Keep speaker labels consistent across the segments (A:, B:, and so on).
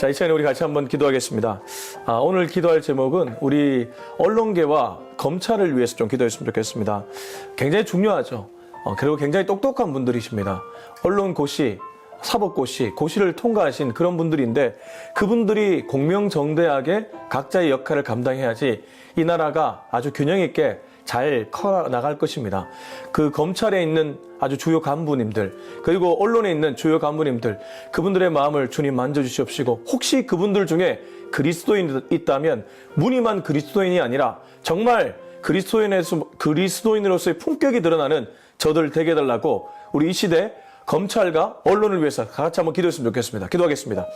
A: 자, 이 시간에 우리 같이 한번 기도하겠습니다. 아, 오늘 기도할 제목은 우리 언론계와 검찰을 위해서 좀 기도했으면 좋겠습니다. 굉장히 중요하죠. 어, 그리고 굉장히 똑똑한 분들이십니다. 언론 고시, 사법고시, 고시를 통과하신 그런 분들인데 그분들이 공명정대하게 각자의 역할을 감당해야지 이 나라가 아주 균형 있게 잘 커 나갈 것입니다. 그 검찰에 있는 아주 주요 간부님들 그리고 언론에 있는 주요 간부님들 그분들의 마음을 주님 만져주시옵시고 혹시 그분들 중에 그리스도인이 있다면 무늬만 그리스도인이 아니라 정말 그리스도인에서 그리스도인으로서의 품격이 드러나는 저들 되게 해달라고 우리 이 시대 검찰과 언론을 위해서 같이 한번 기도했으면 좋겠습니다. 기도하겠습니다.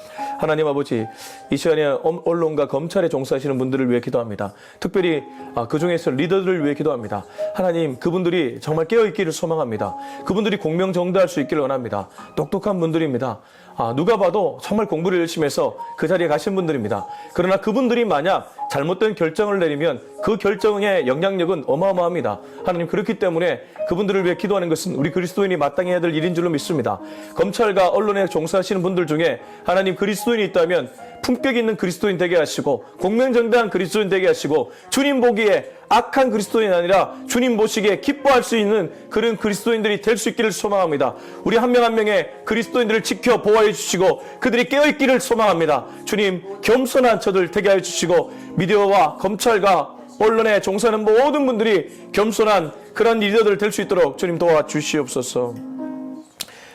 A: 하나님 아버지, 이 시간에 언론과 검찰에 종사하시는 분들을 위해 기도합니다. 특별히 아, 그 중에서 리더들을 위해 기도합니다. 하나님, 그분들이 정말 깨어있기를 소망합니다. 그분들이 공명정대할 수 있기를 원합니다. 똑똑한 분들입니다. 아, 누가 봐도 정말 공부를 열심히 해서 그 자리에 가신 분들입니다. 그러나 그분들이 만약 잘못된 결정을 내리면 그 결정의 영향력은 어마어마합니다. 하나님 그렇기 때문에 그분들을 위해 기도하는 것은 우리 그리스도인이 마땅히 해야 될 일인 줄로 믿습니다. 검찰과 언론에 종사하시는 분들 중에 하나님 그리스도인이 있다면 품격 있는 그리스도인 되게 하시고 공명정대한 그리스도인 되게 하시고 주님 보기에 악한 그리스도인이 아니라 주님 보시기에 기뻐할 수 있는 그런 그리스도인들이 될 수 있기를 소망합니다. 우리 한 명 한 명의 그리스도인들을 지켜 보호해 주시고 그들이 깨어 있기를 소망합니다. 주님 겸손한 저들 되게 해 주시고 미디어와 검찰과 언론에 종사하는 모든 분들이 겸손한 그런 리더들 될 수 있도록 주님 도와 주시옵소서.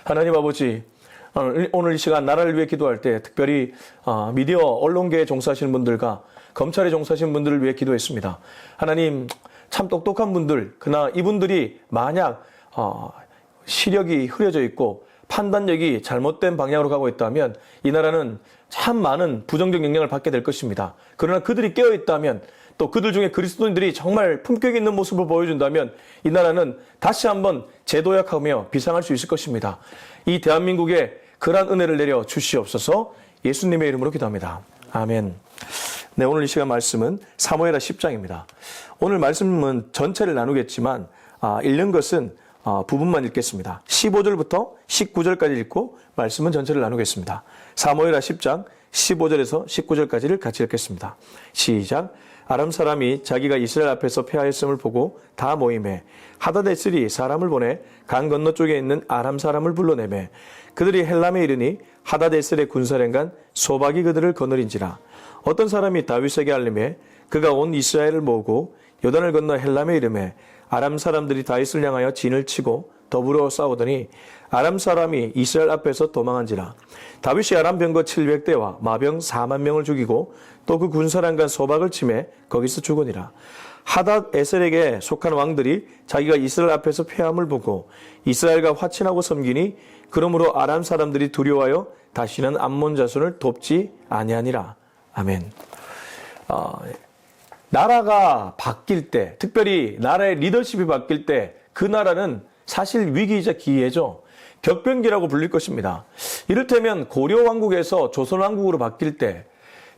A: 하나님 아버지 오늘- 오늘 이 시간 나라를 위해 기도할 때 특별히 어, 미디어 언론계에 종사하시는 분들과 검찰에 종사하시는 분들을 위해 기도했습니다. 하나님 참 똑똑한 분들 그러나 이분들이 만약 어, 시력이 흐려져 있고 판단력이 잘못된 방향으로 가고 있다면 이 나라는 참 많은 부정적 영향을 받게 될 것입니다. 그러나 그들이 깨어 있다면 또 그들 중에 그리스도인들이 정말 품격 있는 모습을 보여준다면 이 나라는 다시 한번 재도약하며 비상할 수 있을 것입니다. 이 대한민국에 그러한 은혜를 내려 주시옵소서 예수님의 이름으로 기도합니다. 아멘. 네, 오늘 이 시간 말씀은 사무엘하 10장입니다. 오늘 말씀은 전체를 나누겠지만 아, 읽는 것은 아, 부분만 읽겠습니다. 15절부터 19절까지 읽고 말씀은 전체를 나누겠습니다. 사무엘하 10장 15절에서 19절까지를 같이 읽겠습니다. 시작. 아람 사람이 자기가 이스라엘 앞에서 패하였음을 보고 다 모임에 하다데슬이 사람을 보내 강 건너쪽에 있는 아람 사람을 불러내매 그들이 헬람에 이르니 하다데슬의 군사령관 소박이 그들을 거느린지라 어떤 사람이 다윗에게 알림해 그가 온 이스라엘을 모으고 요단을 건너 헬람에 이름에 아람 사람들이 다윗을 향하여 진을 치고 더불어 싸우더니 아람 사람이 이스라엘 앞에서 도망한지라. 다윗이 아람 병거 700대와 마병 4만 명을 죽이고 또 그 군사랑간 소박을 침해 거기서 죽으니라. 하닷 에셀에게 속한 왕들이 자기가 이스라엘 앞에서 패함을 보고 이스라엘과 화친하고 섬기니 그러므로 아람 사람들이 두려워하여 다시는 암몬 자손을 돕지 아니하니라. 아멘. 어, 나라가 바뀔 때, 특별히 나라의 리더십이 바뀔 때, 그 나라는 사실 위기이자 기회죠. 격변기라고 불릴 것입니다. 이를테면 고려 왕국에서 조선 왕국으로 바뀔 때,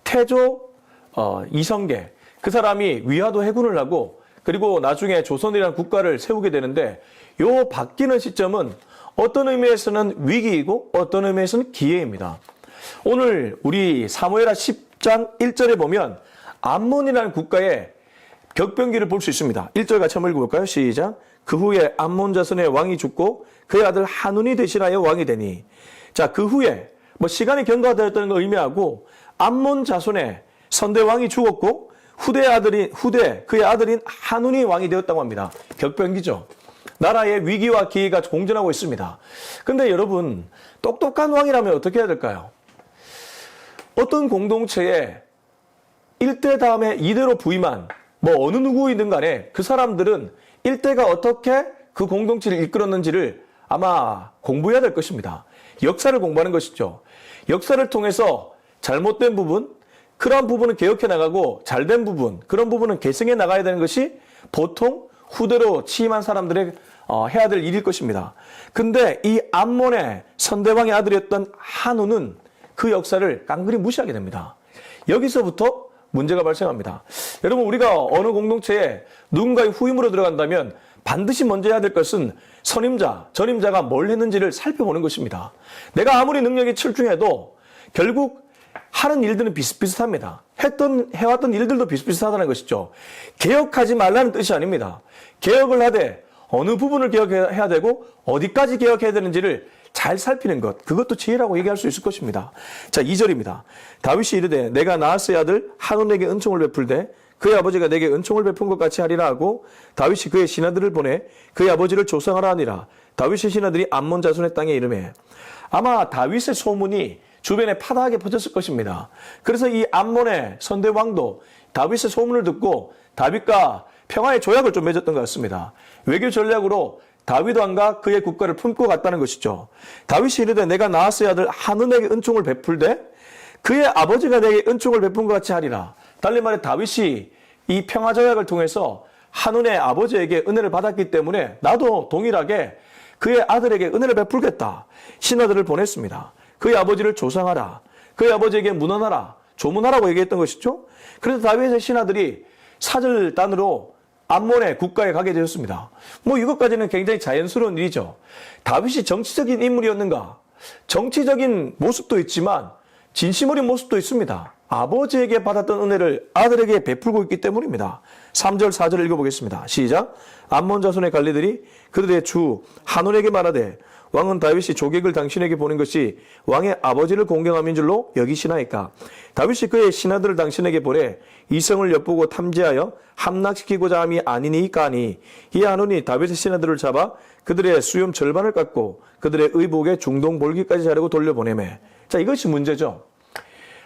A: 태조 어, 이성계 그 사람이 위화도 해군을 하고 그리고 나중에 조선이라는 국가를 세우게 되는데 요 바뀌는 시점은 어떤 의미에서는 위기이고 어떤 의미에서는 기회입니다. 오늘 우리 사무엘하 10장 1절에 보면 암몬이라는 국가의 격변기를 볼 수 있습니다. 1절 같이 한번 읽어볼까요? 시작. 그 후에 암몬 자손의 왕이 죽고 그의 아들 한운이 대신하여 왕이 되니 자, 그 후에 뭐 시간이 경과되었다는 걸 의미하고 암몬 자손의 선대 왕이 죽었고 후대 아들인 후대 그의 아들인 한운이 왕이 되었다고 합니다. 격변기죠. 나라의 위기와 기회가 공존하고 있습니다. 근데 여러분 똑똑한 왕이라면 어떻게 해야 될까요? 어떤 공동체에 1대 다음에 2대로 부임한 뭐 어느 누구이든 간에 그 사람들은 1대가 어떻게 그 공동체를 이끌었는지를 아마 공부해야 될 것입니다. 역사를 공부하는 것이죠. 역사를 통해서 잘못된 부분, 그러한 부분은 개혁해 나가고 잘된 부분, 그런 부분은 개성해 나가야 되는 것이 보통 후대로 취임한 사람들의 어, 해야 될 일일 것입니다. 근데 이 암몬의 선대왕의 아들이었던 한우는 그 역사를 깡그리 무시하게 됩니다. 여기서부터 문제가 발생합니다. 여러분 우리가 어느 공동체에 누군가의 후임으로 들어간다면 반드시 먼저 해야 될 것은 선임자, 전임자가 뭘 했는지를 살펴보는 것입니다. 내가 아무리 능력이 출중해도 결국 하는 일들은 비슷비슷합니다. 했던, 해왔던 일들도 비슷비슷하다는 것이죠. 개혁하지 말라는 뜻이 아닙니다. 개혁을 하되 어느 부분을 개혁해야 되고 어디까지 개혁해야 되는지를 잘 살피는 것. 그것도 지혜라고 얘기할 수 있을 것입니다. 자, 2절입니다. 다윗이 이르되 내가 나하스의 아들 한온에게 은총을 베풀되 그의 아버지가 내게 은총을 베푼 것 같이 하리라 하고 다윗이 그의 신하들을 보내 그의 아버지를 조상하라 하니라. 다윗의 신하들이 암몬 자손의 땅에 이름에 아마 다윗의 소문이 주변에 파다하게 퍼졌을 것입니다. 그래서 이 암몬의 선대 왕도 다윗의 소문을 듣고 다윗과 평화의 조약을 좀 맺었던 것 같습니다. 외교 전략으로 다윗 왕과 그의 국가를 품고 갔다는 것이죠. 다윗이 이르되 내가 나하스의 아들 한은에게 은총을 베풀되 그의 아버지가 내게 은총을 베푼 것 같이 하리라. 달리 말해 다윗이 이 평화 조약을 통해서 한운의 아버지에게 은혜를 받았기 때문에 나도 동일하게 그의 아들에게 은혜를 베풀겠다. 신하들을 보냈습니다. 그의 아버지를 조상하라. 그의 아버지에게 문헌하라. 조문하라고 얘기했던 것이죠. 그래서 다윗의 신하들이 사절단으로 암몬의 국가에 가게 되었습니다. 뭐 이것까지는 굉장히 자연스러운 일이죠. 다윗이 정치적인 인물이었는가? 정치적인 모습도 있지만 진심 어린 모습도 있습니다. 아버지에게 받았던 은혜를 아들에게 베풀고 있기 때문입니다. 3절, 4절 읽어보겠습니다. 시작. 암몬 자손의 관리들이 그들의 주 한온에게 말하되 왕은 다윗이 조객을 당신에게 보낸 것이 왕의 아버지를 공경함인 줄로 여기시나이까. 다윗이 그의 신하들을 당신에게 보내 이성을 엿보고 탐지하여 함락시키고자 함이 아니니까 하니 이 한온이 다윗의 신하들을 잡아 그들의 수염 절반을 깎고 그들의 의복에 중동 볼기까지 자르고 돌려보내매. 자, 이것이 문제죠.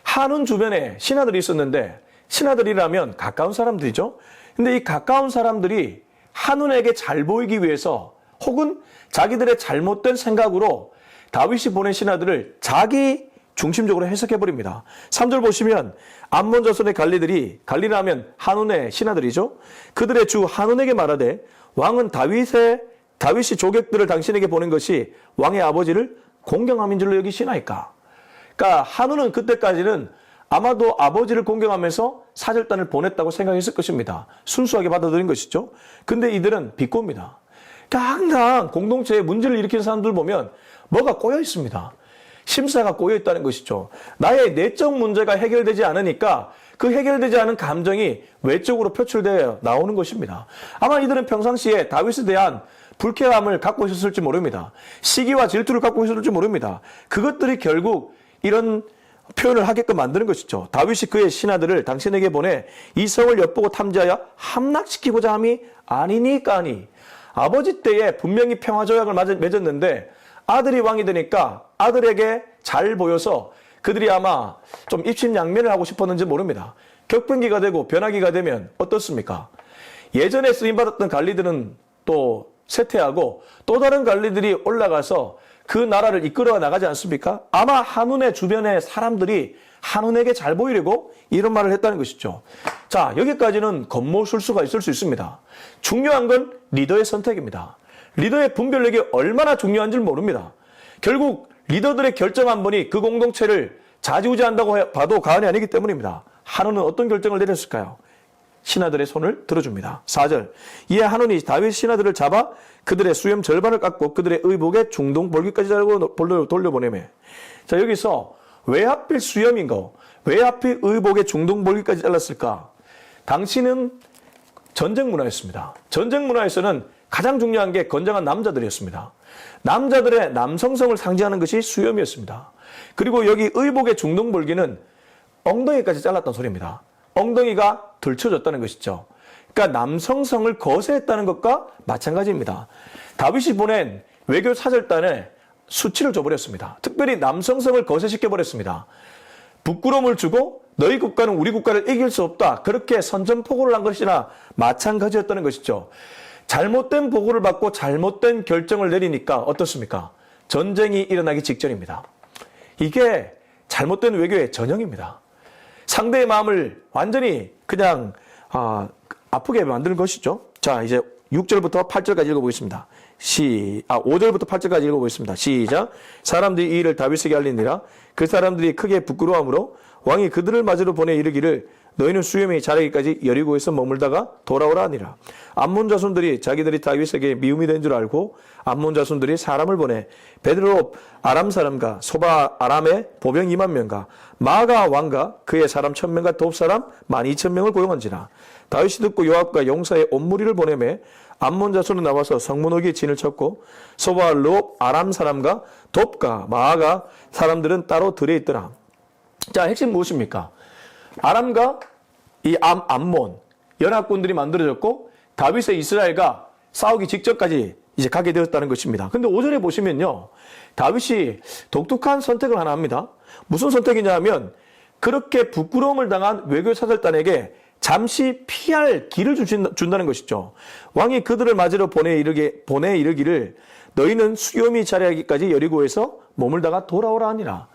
A: 한운 주변에 신하들이 있었는데 신하들이라면 가까운 사람들이죠. 근데 이 가까운 사람들이 한운에게 잘 보이기 위해서 혹은 자기들의 잘못된 생각으로 다윗이 보낸 신하들을 자기 중심적으로 해석해 버립니다. 3절 보시면 암몬 자손의 관리들이 관리라면 한운의 신하들이죠. 그들의 주 한운에게 말하되 왕은 다윗의 다윗이 조객들을 당신에게 보낸 것이 왕의 아버지를 공경함인 줄로 여기시나이까. 그러니까 한우는 그때까지는 아마도 아버지를 공경하면서 사절단을 보냈다고 생각했을 것입니다. 순수하게 받아들인 것이죠. 근데 이들은 비꼬입니다. 그러니까 항상 공동체에 문제를 일으키는 사람들 보면 뭐가 꼬여 있습니다. 심사가 꼬여 있다는 것이죠. 나의 내적 문제가 해결되지 않으니까 그 해결되지 않은 감정이 외적으로 표출되어 나오는 것입니다. 아마 이들은 평상시에 다윗에 대한 불쾌함을 갖고 있었을지 모릅니다. 시기와 질투를 갖고 있었을지 모릅니다. 그것들이 결국 이런 표현을 하게끔 만드는 것이죠. 다윗이 그의 신하들을 당신에게 보내 이 성을 엿보고 탐지하여 함락시키고자 함이 아니니까 하니 아버지 때에 분명히 평화 조약을 맺었는데 아들이 왕이 되니까 아들에게 잘 보여서 그들이 아마 좀 입심양면을 하고 싶었는지 모릅니다. 격변기가 되고 변화기가 되면 어떻습니까? 예전에 쓰임받았던 관리들은 또 쇠퇴하고 또 다른 관리들이 올라가서 그 나라를 이끌어 나가지 않습니까? 아마 한운의 주변의 사람들이 한운에게 잘 보이려고 이런 말을 했다는 것이죠. 자, 여기까지는 겉모술수가 있을 수 있습니다. 중요한 건 리더의 선택입니다. 리더의 분별력이 얼마나 중요한지 모릅니다. 결국 리더들의 결정 한 번이 그 공동체를 좌지우지한다고 봐도 과언이 아니기 때문입니다. 한운은 어떤 결정을 내렸을까요? 신하들의 손을 들어줍니다. 4절. 이에 한온이 다윗 신하들을 잡아 그들의 수염 절반을 깎고 그들의 의복에 중동 볼기까지 자르고 돌려보내매. 자, 여기서 왜 하필 수염인가? 왜 하필 의복에 중동 볼기까지 잘랐을까? 당시는 전쟁 문화였습니다. 전쟁 문화에서는 가장 중요한 게 건장한 남자들이었습니다. 남자들의 남성성을 상징하는 것이 수염이었습니다. 그리고 여기 의복의 중동 볼기는 엉덩이까지 잘랐던 소리입니다. 엉덩이가 들춰졌다는 것이죠. 그러니까 남성성을 거세했다는 것과 마찬가지입니다. 다윗이 보낸 외교 사절단에 수치를 줘버렸습니다. 특별히 남성성을 거세시켜버렸습니다. 부끄러움을 주고 너희 국가는 우리 국가를 이길 수 없다. 그렇게 선전포고를 한 것이나 마찬가지였다는 것이죠. 잘못된 보고를 받고 잘못된 결정을 내리니까 어떻습니까? 전쟁이 일어나기 직전입니다. 이게 잘못된 외교의 전형입니다. 상대의 마음을 완전히 그냥 아, 아프게 만드는 것이죠. 자, 이제 6절부터 8절까지 읽어보겠습니다. 시, 아, 5절부터 8절까지 읽어보겠습니다. 시작. 사람들이 이 일을 다윗에게 알리니라. 그 사람들이 크게 부끄러움으로 왕이 그들을 맞으러 보내 이르기를 너희는 수염이 자라기까지 여리고에서 머물다가 돌아오라 하니라. 암몬 자손들이 자기들이 다윗에게 미움이 된 줄 알고 암몬 자손들이 사람을 보내 베드로 아람 사람과 소바 아람의 보병 2만 명과 마가 왕과 그의 사람 천명과 돕 사람 만 이천 명을 고용한지라. 다윗이 듣고 요압과 용사의 온 무리를 보내매 암몬 자손은 나와서 성문옥에 진을 쳤고 소바 로 아람 사람과 돕과 마가 사람들은 따로 들에 있더라. 자, 핵심 무엇입니까? 아람과 이 암, 암몬 연합군들이 만들어졌고 다윗의 이스라엘과 싸우기 직전까지 이제 가게 되었다는 것입니다. 근데 오절에 보시면요. 다윗이 독특한 선택을 하나 합니다. 무슨 선택이냐 면 그렇게 부끄러움을 당한 외교 사절단에게 잠시 피할 길을 주신, 준다 는 것이죠. 왕이 그들을 맞으러 보내 이르게 보내 이르기를 너희는 수염이 자라기까지 여리고에서 머물다가 돌아오라 하니라.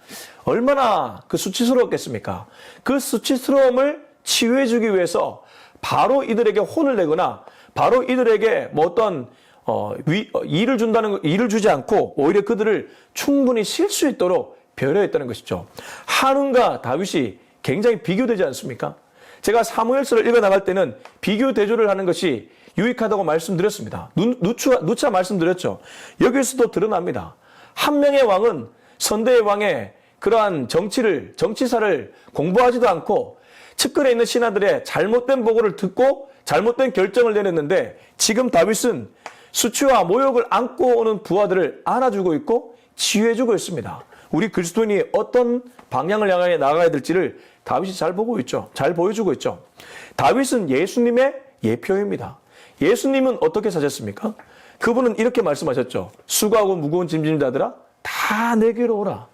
A: 얼마나 그 수치스러웠겠습니까? 그 수치스러움을 치유해 주기 위해서 바로 이들에게 혼을 내거나 바로 이들에게 뭐 어떤 어, 위, 어, 일을 준다는 거- 일을 주지 않고 오히려 그들을 충분히 쉴 수 있도록 배려했다는 것이죠. 한운과 다윗이 굉장히 비교되지 않습니까? 제가 사무엘서를 읽어 나갈 때는 비교 대조를 하는 것이 유익하다고 말씀드렸습니다. 누, 누차, 누차 말씀드렸죠. 여기서도 드러납니다. 한 명의 왕은 선대의 왕의 그러한 정치를, 정치사를 공부하지도 않고 측근에 있는 신하들의 잘못된 보고를 듣고 잘못된 결정을 내렸는데 지금 다윗은 수치와 모욕을 안고 오는 부하들을 안아주고 있고 치유해주고 있습니다. 우리 그리스도인이 어떤 방향을 향해 나가야 될지를 다윗이 잘 보고 있죠. 잘 보여주고 있죠. 다윗은 예수님의 예표입니다. 예수님은 어떻게 사셨습니까? 그분은 이렇게 말씀하셨죠. 수고하고 무거운 짐진 자들아 다 내게로 오라.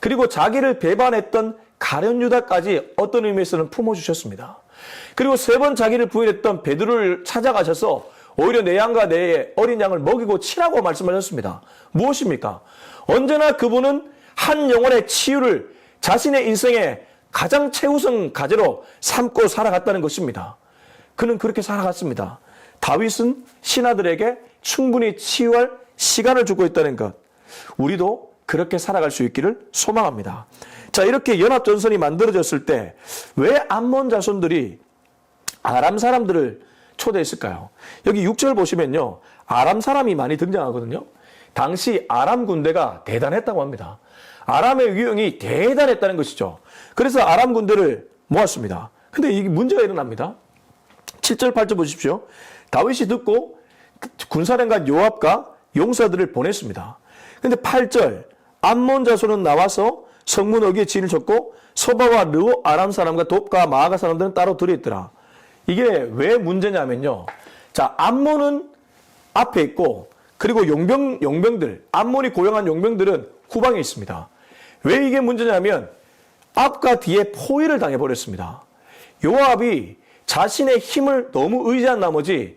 A: 그리고 자기를 배반했던 가련 유다까지 어떤 의미에서는 품어주셨습니다. 그리고 세 번 자기를 부인했던 베드로를 찾아가셔서 오히려 내 양과 내 어린 양을 먹이고 치라고 말씀하셨습니다. 무엇입니까? 언제나 그분은 한 영혼의 치유를 자신의 인생의 가장 최우선 과제로 삼고 살아갔다는 것입니다. 그는 그렇게 살아갔습니다. 다윗은 신하들에게 충분히 치유할 시간을 주고 있다는 것. 우리도 그렇게 살아갈 수 있기를 소망합니다. 자, 이렇게 연합전선이 만들어졌을 때 왜 암몬 자손들이 아람 사람들을 초대했을까요? 여기 6절 보시면요. 아람 사람이 많이 등장하거든요. 당시 아람 군대가 대단했다고 합니다. 아람의 위용이 대단했다는 것이죠. 그래서 아람 군대를 모았습니다. 근데 이게 문제가 일어납니다. 7절, 8절 보십시오. 다윗이 듣고 군사령관 요압과 용사들을 보냈습니다. 근데 8절, 암몬 자손은 나와서 성문 어기에 진을 쳤고 소바와 르 아람 사람과 돕과 마아가 사람들은 따로 들어있더라. 이게 왜 문제냐면요. 자, 암몬은 앞에 있고 그리고 용병 용병들, 암몬이 고용한 용병들은 후방에 있습니다. 왜 이게 문제냐면 앞과 뒤에 포위를 당해 버렸습니다. 요압이 자신의 힘을 너무 의지한 나머지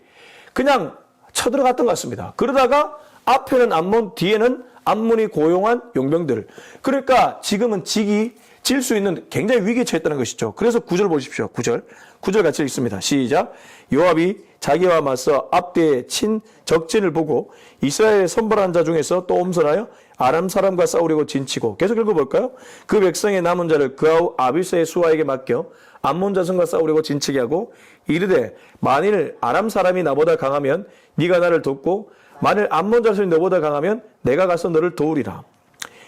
A: 그냥 쳐들어갔던 것 같습니다. 그러다가 앞에는 암몬, 뒤에는 암몬이 고용한 용병들. 그러니까 지금은 직이 질 수 있는 굉장히 위기에 처했다는 것이죠. 그래서 구절 보십시오. 구절구절 같이 읽습니다. 시작. 요압이 자기와 맞서 앞뒤에 친 적진을 보고 이스라엘의 선발한 자 중에서 또 엄선하여 아람 사람과 싸우려고 진치고 계속 읽어볼까요? 그 백성의 남은 자를 그아우 아비스의 수하에게 맡겨 암몬 자손과 싸우려고 진치게 하고 이르되 만일 아람 사람이 나보다 강하면 네가 나를 돕고 만일 암몬 자손이 너보다 강하면 내가 가서 너를 도우리라.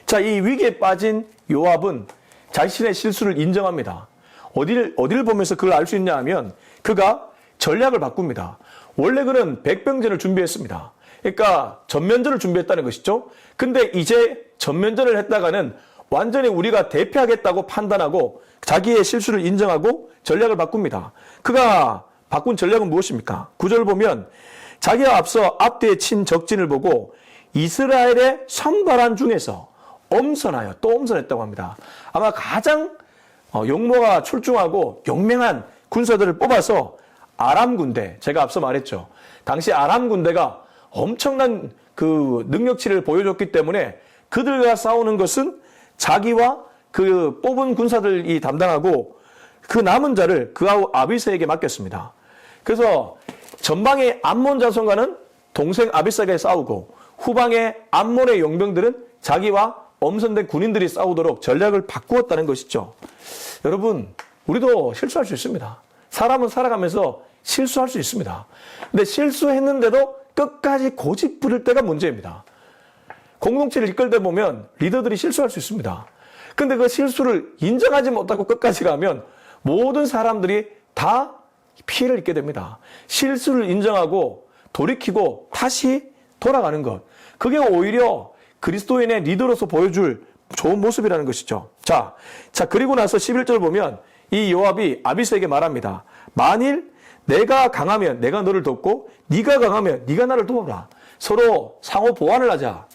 A: 자, 이 위기에 빠진 요압은 자신의 실수를 인정합니다. 어디를, 어디를 보면서 그걸 알 수 있냐 하면 그가 전략을 바꿉니다. 원래 그는 백병전을 준비했습니다. 그러니까 전면전을 준비했다는 것이죠. 근데 이제 전면전을 했다가는 완전히 우리가 대피하겠다고 판단하고 자기의 실수를 인정하고 전략을 바꿉니다. 그가 바꾼 전략은 무엇입니까? 구절 보면 자기가 앞서 앞뒤에 친 적진을 보고 이스라엘의 선발한 중에서 엄선하여 또 엄선했다고 합니다. 아마 가장 어, 용모가 출중하고 용맹한 군사들을 뽑아서 아람 군대, 제가 앞서 말했죠. 당시 아람 군대가 엄청난 그 능력치를 보여줬기 때문에 그들과 싸우는 것은 자기와 그 뽑은 군사들이 담당하고 그 남은 자를 그아우 아비스에게 맡겼습니다. 그래서 전방의 암몬 자손과는 동생 아비스에게 싸우고 후방의 암몬의 용병들은 자기와 엄선된 군인들이 싸우도록 전략을 바꾸었다는 것이죠. 여러분, 우리도 실수할 수 있습니다. 사람은 살아가면서 실수할 수 있습니다. 근데 실수했는데도 끝까지 고집 부릴 때가 문제입니다. 공동체를 이끌다 보면 리더들이 실수할 수 있습니다. 근데 그 실수를 인정하지 못하고 끝까지 가면 모든 사람들이 다 피해를 입게 됩니다. 실수를 인정하고 돌이키고 다시 돌아가는 것. 그게 오히려 그리스도인의 리더로서 보여줄 좋은 모습이라는 것이죠. 자, 자, 그리고 나서 11절 보면 이 요압이 아비스에게 말합니다. 만일 내가 강하면 내가 너를 돕고 네가 강하면 네가 나를 도와라. 서로 상호 보완을 하자.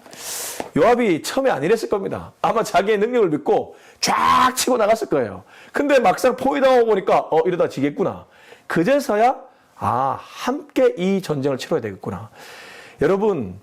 A: 요압이 처음에 안 이랬을 겁니다. 아마 자기의 능력을 믿고 쫙 치고 나갔을 거예요. 근데 막상 포위당하고 보니까 어 이러다 지겠구나. 그제서야 아 함께 이 전쟁을 치러야 되겠구나. 여러분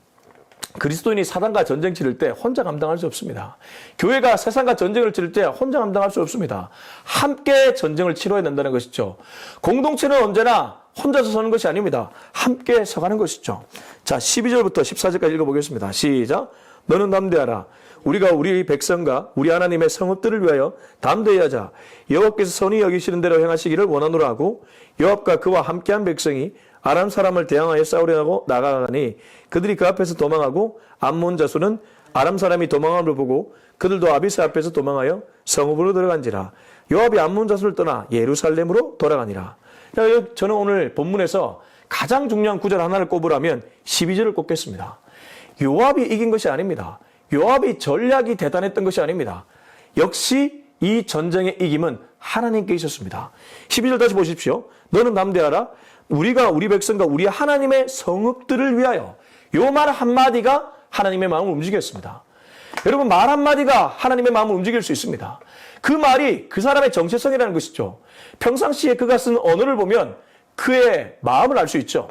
A: 그리스도인이 사단과 전쟁 치를 때 혼자 감당할 수 없습니다. 교회가 세상과 전쟁을 치를 때 혼자 감당할 수 없습니다. 함께 전쟁을 치러야 된다는 것이죠. 공동체는 언제나 혼자서 서는 것이 아닙니다. 함께 서가는 것이죠. 자, 12절부터 14절까지 읽어보겠습니다. 시작. 너는 담대하라. 우리가 우리 백성과 우리 하나님의 성읍들을 위하여 담대히 하자. 여호와께서 선히 여기시는 대로 행하시기를 원하노라 하고 여호와과 그와 함께한 백성이 아람 사람을 대항하여 싸우려고 나가가니 그들이 그 앞에서 도망하고 암몬 자손은 아람 사람이 도망함을 보고 그들도 아비스 앞에서 도망하여 성읍으로 들어간지라 요압이 암몬 자손을 떠나 예루살렘으로 돌아가니라. 자, 저는 오늘 본문에서 가장 중요한 구절 하나를 꼽으라면 12절을 꼽겠습니다. 요압이 이긴 것이 아닙니다. 요압이 전략이 대단했던 것이 아닙니다. 역시 이 전쟁의 이김은 하나님께 있었습니다. 12절 다시 보십시오. 너는 남대하라. 우리가 우리 백성과 우리 하나님의 성읍들을 위하여 요 말 한마디가 하나님의 마음을 움직였습니다. 여러분 말 한마디가 하나님의 마음을 움직일 수 있습니다. 그 말이 그 사람의 정체성이라는 것이죠. 평상시에 그가 쓴 언어를 보면 그의 마음을 알 수 있죠.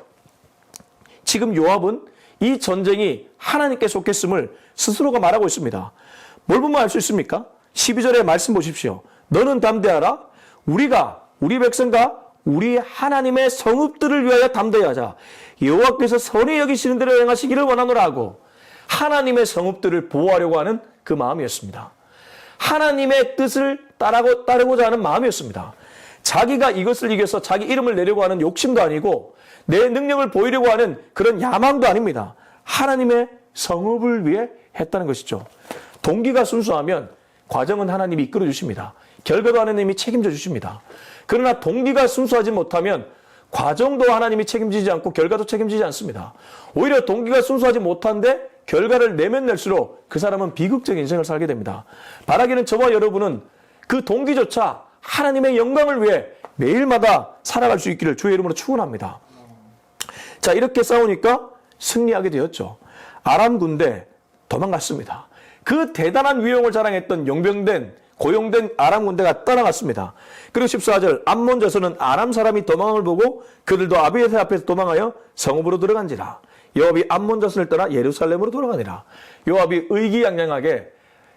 A: 지금 요압은 이 전쟁이 하나님께 속했음을 스스로가 말하고 있습니다. 뭘 보면 알 수 있습니까? 12절의 말씀 보십시오. 너는 담대하라. 우리가 우리 백성과 우리 하나님의 성읍들을 위하여 담대하자. 여호와께서 선히 여기시는 대로 행하시기를 원하노라 하고 하나님의 성읍들을 보호하려고 하는 그 마음이었습니다. 하나님의 뜻을 따르고, 따르고자 하는 마음이었습니다. 자기가 이것을 이겨서 자기 이름을 내려고 하는 욕심도 아니고 내 능력을 보이려고 하는 그런 야망도 아닙니다. 하나님의 성읍을 위해 했다는 것이죠. 동기가 순수하면 과정은 하나님이 이끌어 주십니다. 결과도 하나님이 책임져 주십니다. 그러나 동기가 순수하지 못하면 과정도 하나님이 책임지지 않고 결과도 책임지지 않습니다. 오히려 동기가 순수하지 못한데 결과를 내면 낼수록 그 사람은 비극적인 인생을 살게 됩니다. 바라기는 저와 여러분은 그 동기조차 하나님의 영광을 위해 매일마다 살아갈 수 있기를 주의 이름으로 축원합니다. 자, 이렇게 싸우니까 승리하게 되었죠. 아람 군대 도망갔습니다. 그 대단한 위용을 자랑했던 용병된 고용된 아람 군대가 떠나갔습니다. 그리고 14절 암몬 자손은 아람 사람이 도망을 보고 그들도 아비에세 앞에서 도망하여 성읍으로 들어간지라. 요압이 암몬 자손을 떠나 예루살렘으로 돌아가니라. 요압이 의기양양하게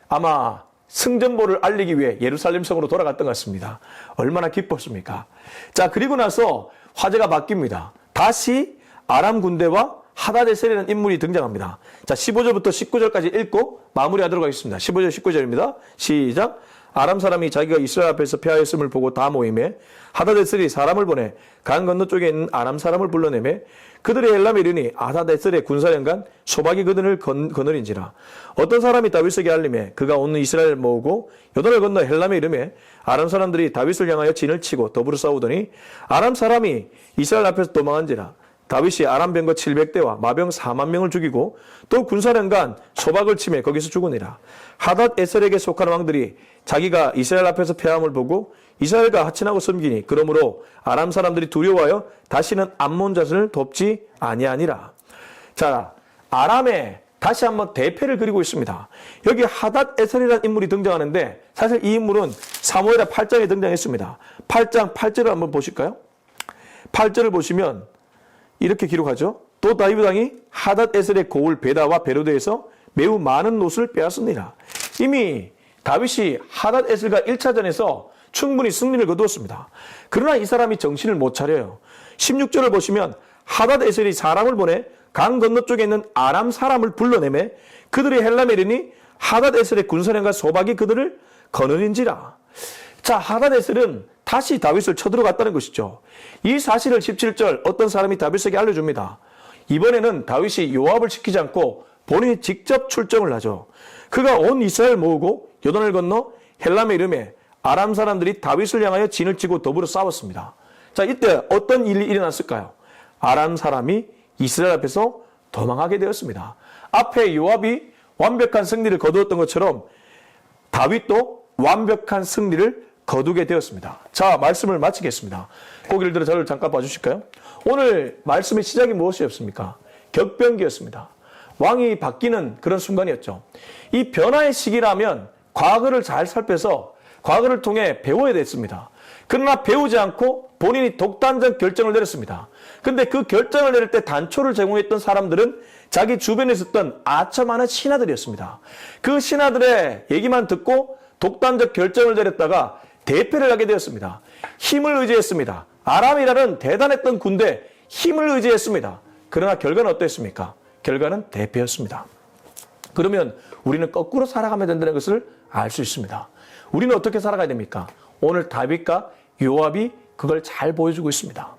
A: 아마 승전보를 알리기 위해 예루살렘 성으로 돌아갔던 것 같습니다. 얼마나 기뻤습니까? 자, 그리고 나서 화제가 바뀝니다. 다시 아람 군대와 하다데셀이라는 인물이 등장합니다. 자, 15절부터 19절까지 읽고 마무리하도록 하겠습니다. 15절, 19절입니다. 시작. 아람 사람이 자기가 이스라엘 앞에서 패하였음을 보고 다 모임에 하다데셀이 사람을 보내 강 건너쪽에 있는 아람 사람을 불러내매 그들의 헬람에 이르니 아다데셀의 군사령관 소박이 그들을 건, 거느린지라 어떤 사람이 다윗에게 알림해 그가 온 이스라엘 모으고 요단을 건너 헬람에 이름에 아람 사람들이 다윗을 향하여 진을 치고 더불어 싸우더니 아람 사람이 이스라엘 앞에서 도망한지라 다윗이 아람 병거 700대와 마병 4만 명을 죽이고 또 군사령관 소박을 치매 거기서 죽으니라. 하닷 에셀에게 속한 왕들이 자기가 이스라엘 앞에서 패함을 보고 이스라엘과 하친하고 섬기니 그러므로 아람 사람들이 두려워하여 다시는 암몬 자손을 돕지 아니하니라. 자, 아람에 다시 한번 대패를 그리고 있습니다. 여기 하닷 에셀이라는 인물이 등장하는데 사실 이 인물은 사무엘하 8장에 등장했습니다. 8장 8절을 한번 보실까요? 8절을 보시면 이렇게 기록하죠. 또 다윗 왕이 하닷 에셀의 고을 베다와 베로드에서 매우 많은 노스를 빼앗습니다. 이미 다윗이 하닷 에셀과 1차전에서 충분히 승리를 거두었습니다. 그러나 이 사람이 정신을 못 차려요. 16절을 보시면 하닷 에셀이 사람을 보내 강 건너쪽에 있는 아람 사람을 불러내매 헬람에 이르니 하닷 에셀의 군사령과 소박이 그들을 거느린지라. 자, 하다데셀은 다시 다윗을 쳐들어갔다는 것이죠. 이 사실을 17절 어떤 사람이 다윗에게 알려줍니다. 이번에는 다윗이 요압을 시키지 않고 본인이 직접 출정을 하죠. 그가 온 이스라엘 모으고 요단을 건너 헬람의 이름에 아람 사람들이 다윗을 향하여 진을 치고 더불어 싸웠습니다. 자, 이때 어떤 일이 일어났을까요? 아람 사람이 이스라엘 앞에서 도망하게 되었습니다. 앞에 요압이 완벽한 승리를 거두었던 것처럼 다윗도 완벽한 승리를 거두게 되었습니다. 자, 말씀을 마치겠습니다. 고개를 들어 저를 잠깐 봐주실까요? 오늘 말씀의 시작이 무엇이었습니까? 격변기였습니다. 왕이 바뀌는 그런 순간이었죠. 이 변화의 시기라면 과거를 잘 살펴서 과거를 통해 배워야 됐습니다. 그러나 배우지 않고 본인이 독단적 결정을 내렸습니다. 근데 그 결정을 내릴 때 단초를 제공했던 사람들은 자기 주변에 있었던 아첨하는 신하들이었습니다. 그 신하들의 얘기만 듣고 독단적 결정을 내렸다가 대패를 하게 되었습니다. 힘을 의지했습니다. 아람이라는 대단했던 군대 힘을 의지했습니다. 그러나 결과는 어땠습니까? 결과는 대패였습니다. 그러면 우리는 거꾸로 살아가면 된다는 것을 알 수 있습니다. 우리는 어떻게 살아가야 됩니까? 오늘 다윗과 요압이 그걸 잘 보여주고 있습니다.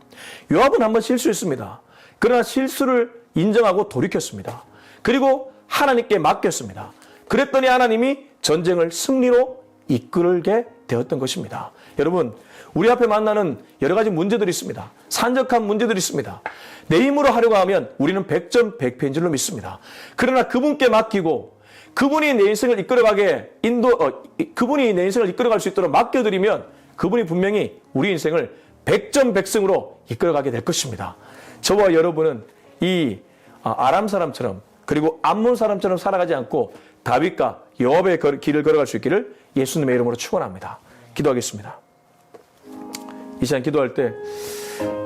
A: 요압은 한번 실수했습니다. 그러나 실수를 인정하고 돌이켰습니다. 그리고 하나님께 맡겼습니다. 그랬더니 하나님이 전쟁을 승리로 이끌게 되었던 것입니다. 여러분, 우리 앞에 만나는 여러 가지 문제들이 있습니다. 산적한 문제들이 있습니다. 내 힘으로 하려고 하면 우리는 100점 100패인 줄로 믿습니다. 그러나 그분께 맡기고 그분이 내 인생을 이끌어가게 인도 어, 이- 그분이 내 인생을 이끌어갈 수 있도록 맡겨드리면 그분이 분명히 우리 인생을 100점 100승으로 이끌어가게 될 것입니다. 저와 여러분은 이 아, 아람 사람처럼 그리고 암몬 사람처럼 살아가지 않고 다윗과 여호와의 걸- 길을 걸어갈 수 있기를 예수님의 이름으로 축원합니다. 기도하겠습니다. 이 시간 기도할 때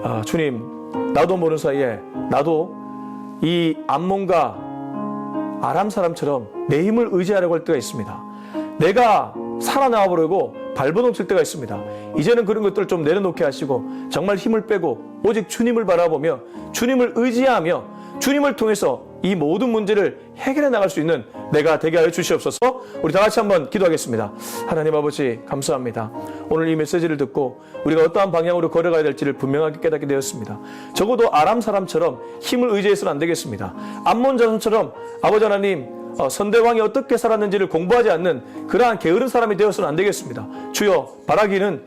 A: 아, 주님 나도 모르는 사이에 나도 이 암몬과 아람 사람처럼 내 힘을 의지하려고 할 때가 있습니다. 내가 살아나와 보려고 발버둥 칠 때가 있습니다. 이제는 그런 것들을 좀 내려놓게 하시고 정말 힘을 빼고 오직 주님을 바라보며 주님을 의지하며 주님을 통해서 이 모든 문제를 해결해 나갈 수 있는 내가 되게 하여 주시옵소서. 우리 다 같이 한번 기도하겠습니다. 하나님 아버지 감사합니다. 오늘 이 메시지를 듣고 우리가 어떠한 방향으로 걸어가야 될지를 분명하게 깨닫게 되었습니다. 적어도 아람 사람처럼 힘을 의지해서는 안 되겠습니다. 암몬 자손처럼 아버지 하나님 어, 선대왕이 어떻게 살았는지를 공부하지 않는 그러한 게으른 사람이 되어서는 안 되겠습니다. 주여 바라기는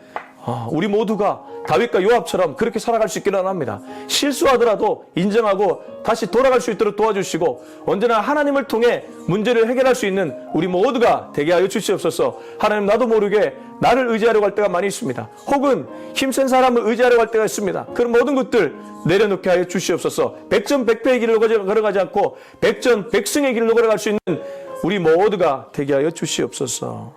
A: 어, 우리 모두가 다윗과 요압처럼 그렇게 살아갈 수 있기를 합니다. 실수하더라도 인정하고 다시 돌아갈 수 있도록 도와주시고 언제나 하나님을 통해 문제를 해결할 수 있는 우리 모두가 되게 하여 주시옵소서. 하나님 나도 모르게 나를 의지하려고 할 때가 많이 있습니다. 혹은 힘센 사람을 의지하려고 할 때가 있습니다. 그런 모든 것들 내려놓게 하여 주시옵소서. 백전 백패의 길을 걸어가지 않고 백전 백승의 길로 걸어갈 수 있는 우리 모두가 되게 하여 주시옵소서.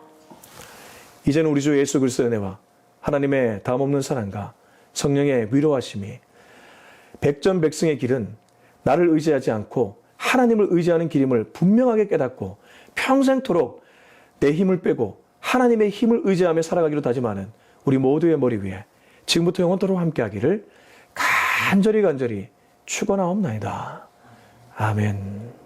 A: 이제는 우리 주 예수 그리스도의 은혜와 하나님의 다음없는 사랑과 성령의 위로하심이 백전백승의 길은 나를 의지하지 않고 하나님을 의지하는 길임을 분명하게 깨닫고 평생토록 내 힘을 빼고 하나님의 힘을 의지하며 살아가기로 다짐하는 우리 모두의 머리 위에 지금부터 영원토록 함께하기를 간절히 간절히 축원하옵나이다. 아멘.